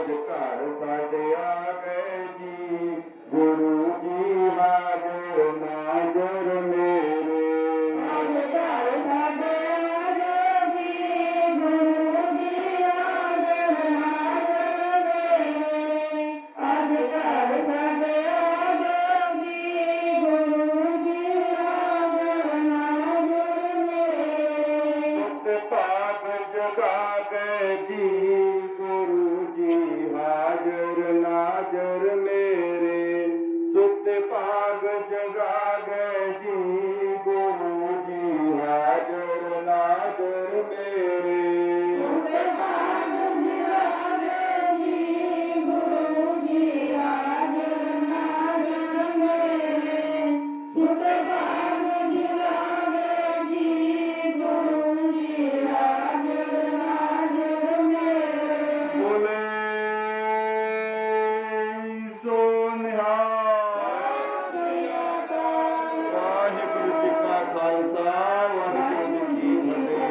ਅਜ ਘਰ ਸਾਡੇ ਆ ਗਏ ਜੀ। ਗੁਰੂ ਜੀ ਹਾਜ਼ਰ ਨਾਜ਼ਰ ਮੇਰੇ। ਅਜ ਘਰ ਸਾਡੇ ਆ ਗਏ ਜੀ। ਗੁਰੂ ਜੀ ਹਾਜ਼ਰ ਨਾਜ਼ਰ ਮੇਰੇ। ਅਜ ਘਰ ਸਾਡੇ ਆ ਗਏ ਜੀ। ਗੁਰੂ ਜੀ ਹਾਜ਼ਰ ਨਾਜ਼ਰ ਮੇਰੇ। ਸੁਤ ਪਾਗ ਜਗਾ ਗਏ ਜੀ। जगा जगाग जी गुरु जी हाजर नाजर में।